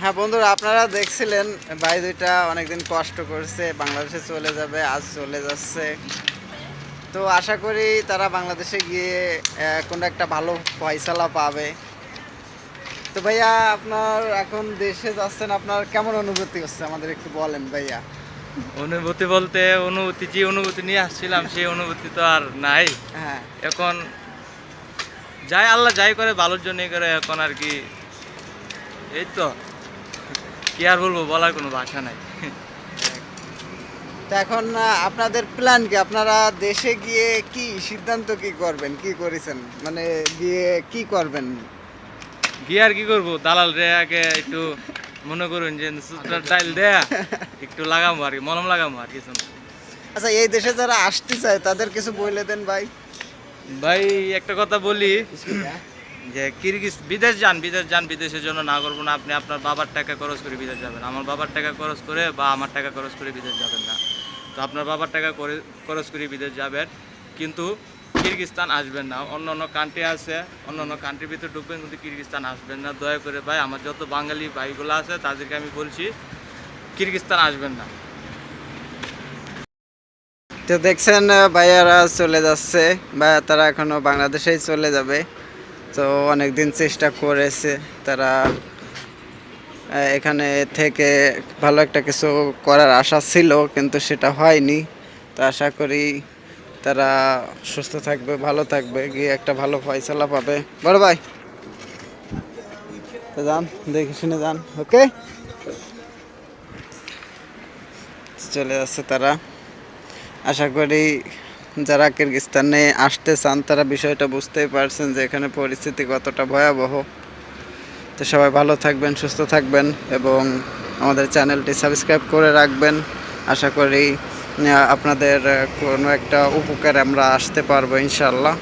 হ্যাঁ বন্ধুরা আপনারা দেখছিলেন ভাই দুইটা অনেকদিন কষ্ট করছে বাংলাদেশে চলে যাবে আজ চলে যাচ্ছে। তো আশা করি তারা বাংলাদেশে গিয়ে কোনো একটা ভালো ফয়সালা পাবে। তো ভাইয়া আপনার এখন দেশে যাচ্ছেন আপনার কেমন অনুভূতি হচ্ছে? আমাদের একটু বলেন ভাইয়া। অনুভূতি বলতে অনুভূতি যে অনুভূতি নিয়ে আসছিলাম সেই অনুভূতি তো আর নাই। হ্যাঁ। এখন যাই আল্লাহ যাই করে ভালোর জন্যই করে এখন আর কি। এই তো। কি আর বলব বলার কোনো ভাষা নাই। তো এখন আপনাদের প্ল্যান কি? আপনারা দেশে গিয়ে কি সিদ্ধান্ত কি করবেন? কি করেছেন? মানে গিয়ে কি করবেন? গিয়ে আর কি করব? দালাল রে আগে একটু মনে করুন যে সুতার ডাইল দেয়া একটু লাগামো আর কি মলম লাগামো আর কিছু না। আচ্ছা এই দেশে যারা আসতে চায় তাদের কিছু বলে দেন ভাই। ভাই একটা কথা বলি। যে কিরগিজ বিদেশ যান বিদেশ যান, বিদেশের জন্য না করব না। আপনি আপনার বাবার টাকা খরচ করে বিদেশ যাবেন। আমার বাবার টাকা খরচ করে বা আমার টাকা খরচ করে বিদেশ যাবেন না। তো আপনার বাবার টাকা করে খরচ করে বিদেশ যাবেন। কিন্তু কিরগিস্তান আসবেন না। অন্য অন্য কান্ট্রি আছে, অন্য অন্য কান্ট্রির ভিতরে ঢুকবেন, কিন্তু কিরগিস্তান আসবেন না। দয়া করে ভাই, আমার যত বাঙালি ভাইগুলো আছে, তাদেরকে আমি বলছি কিরগিস্তান আসবেন না। তো দেখছেন ভাইয়ারা চলে যাচ্ছে। ভাইয়া, তারা এখনও বাংলাদেশেই চলে যাবে। তো অনেক দিন চেষ্টা করেছে তারা এখানে থেকে ভালো একটা কিছু করার আশা ছিল, কিন্তু সেটা হয়নি। তো আশা করি তারা সুস্থ থাকবে, ভালো থাকবে, গিয়ে একটা ভালো ফয়সালা পাবে। বড় ভাই। যান, দেখে শুনে যান, ওকে? চলে যাচ্ছে তারা। আশা করি যারা কিরগিস্তানে আসতে চান, তারা বিষয়টা বুঝতেই পারছেন যে এখানে পরিস্থিতি কতটা ভয়াবহ। তো সবাই ভালো থাকবেন, সুস্থ থাকবেন এবং আমাদের চ্যানেলটি সাবস্ক্রাইব করে রাখবেন। আশা করি আপনাদের কোনো একটা উপকার আমরা আসতে পারব ইনশাল্লাহ